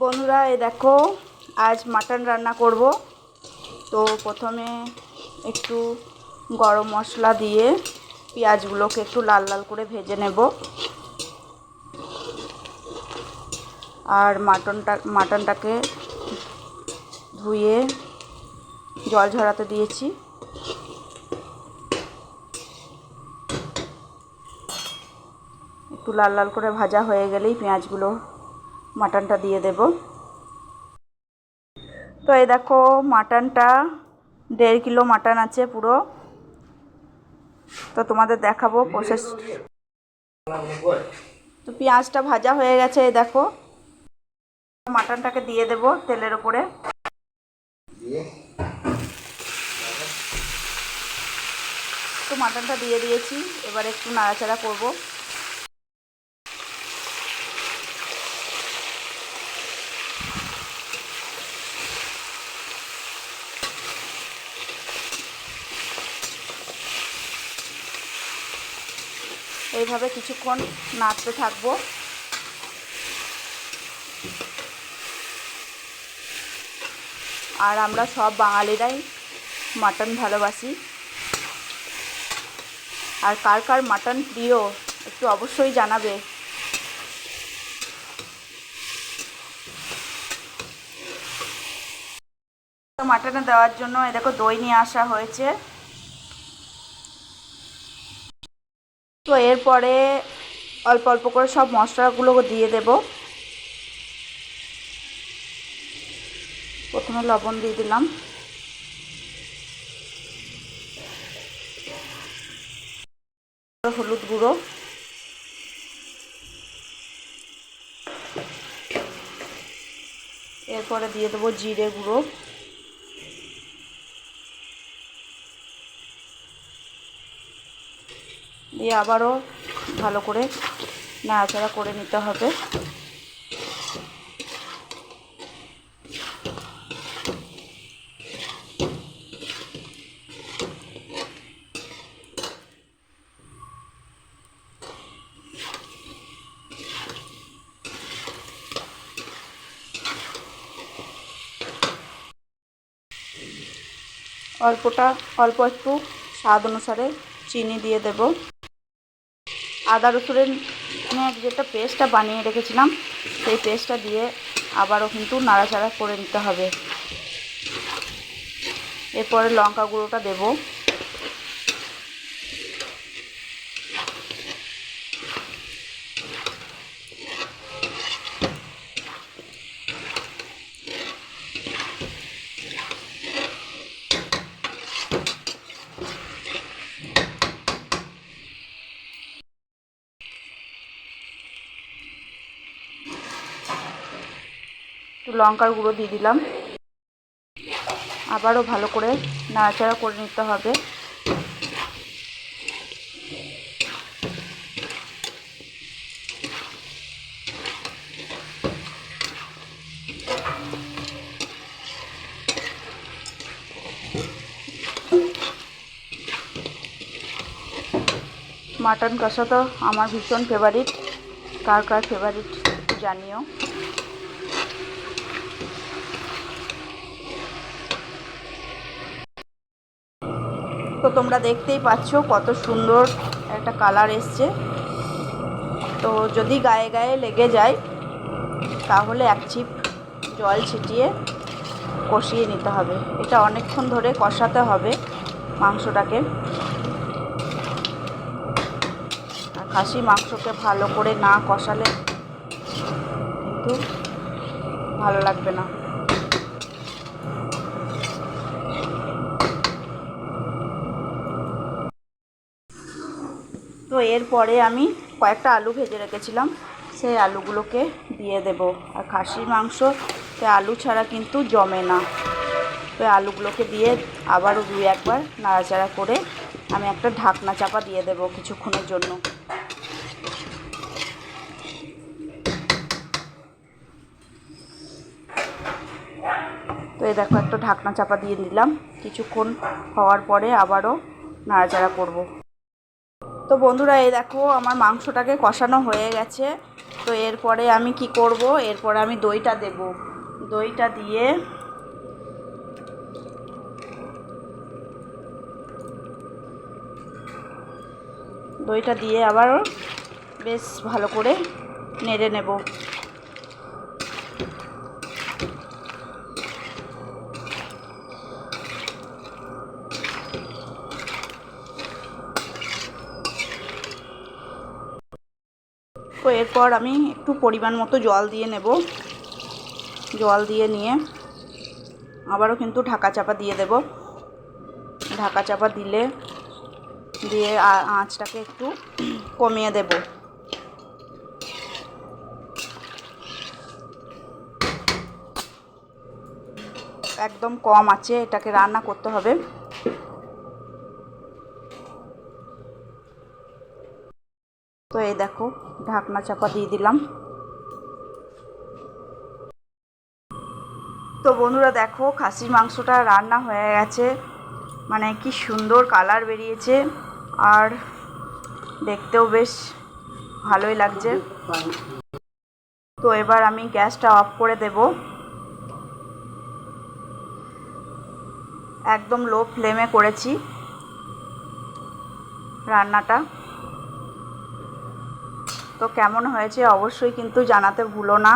বন্ধুরা এই দেখো, আজ মাটন রান্না করব। তো প্রথমে একটু গরম মশলা দিয়ে পেঁয়াজগুলোকে একটু লাল লাল করে ভেজে নেব। আর মাটনটা মাটনটাকে ধুয়ে জল ঝরাতে দিয়েছি। একটু লাল লাল করে ভাজা হয়ে গেলেই পেঁয়াজগুলো মাটনটা দিয়ে দেব। তো এই দেখো মাটনটা, দেড় কিলো মাটন আছে পুরো। তো তোমাদের দেখাবো প্রসেস তো পেঁয়াজটা ভাজা হয়ে গেছে, এই দেখো। মাটনটাকে দিয়ে দেব তেলের ওপরে। তো মাটনটা দিয়ে দিয়েছি, এবার একটু নাড়াচাড়া করব। এইভাবে কিছুক্ষণ নাড়তে থাকব। আর আমরা সব বাঙালিরাই মাটন ভালোবাসি। আর কার কার মাটন প্রিয়, একটু অবশ্যই জানাবে। মাটনে দেওয়ার জন্য এ দেখো দই নিয়ে আসা হয়েছে। তো এরপরে অল্প অল্প করে সব মশলাগুলো দিয়ে দেব। প্রথমে লবণ দিয়ে দিলাম। হলুদ গুঁড়ো। এরপরে দিয়ে দেবো জিরে গুঁড়ো। দিয়ে আবারও ভালো করে নাড়াচাড়া করে নিতে হবে। অল্পটা, অল্প একটু স্বাদ অনুসারে চিনি দিয়ে দেব। আদা রসুনের যেটা পেস্টটা বানিয়ে রেখেছিলাম, সেই পেস্টটা দিয়ে আবারও কিন্তু নাড়াচাড়া করে নিতে হবে। এরপরে লঙ্কা গুঁড়োটা দেবো। একটু লঙ্কার গুঁড়ো দিয়ে দিলাম। আবারও ভালো করে নাড়াচাড়া করে নিতে হবে। মাটন কষা তো আমার ভীষণ ফেভারিট কার কার ফেভারিট জানিও। তো তোমরা দেখতেই পাচ্ছ কত সুন্দর একটা কালার এসছে। তো যদি গায়ে গায়ে লেগে যায়, তাহলে এক চিপ জল ছিটিয়ে কষিয়ে নিতে হবে। এটা অনেকক্ষণ ধরে কষাতে হবে মাংসটাকে। আর খাসি মাংসকে ভালো করে না কষালে কিন্তু ভালো লাগবে না তো এরপরে আমি কয়েকটা আলু ভেজে রেখেছিলাম। সেই আলুগুলোকে দিয়ে দেব। আর খাসির মাংস, তো আলু ছাড়া কিন্তু জমে না। তো আলুগুলোকে দিয়ে আবারও দুই একবার নাড়াচাড়া করে আমি একটা ঢাকনা চাপা দিয়ে দেব কিছুক্ষণের জন্য। তো এই দেখো, একটা ঢাকনা চাপা দিয়ে দিলাম। কিছুক্ষণ হওয়ার পরে আবারও নাড়াচাড়া করব। তো বন্ধুরা, এই দেখো, আমার মাংসটাকে কষানো হয়ে গেছে। তো এরপরে আমি কি করব? এরপরে আমি দইটা দেব। দইটা দিয়ে দইটা দিয়ে আবার বেশ ভালো করে নেড়ে নেব। তো এরপর আমি একটু পরিমাণ মতো জল দিয়ে নেব। জল দিয়ে নিয়ে আবারও কিন্তু ঢাকা চাপা দিয়ে দেব। ঢাকা চাপা দিলে দিয়ে আঁচটাকে একটু কমিয়ে দেব। একদম কম আছে, এটাকে রান্না করতে হবে। তো এই দেখো, ঢাকনা চাপা দিয়ে দিলাম। তো বন্ধুরা দেখো, খাসির মাংসটা রান্না হয়ে গেছে। মানে কি সুন্দর কালার বেরিয়েছে, আর দেখতেও বেশ ভালোই লাগছে। তো এবার আমি গ্যাসটা অফ করে দেব। একদম লো ফ্লেমে করেছি রান্নাটা। তো কেমন হয়েছে অবশ্যই কিন্তু জানাতে ভুলো না।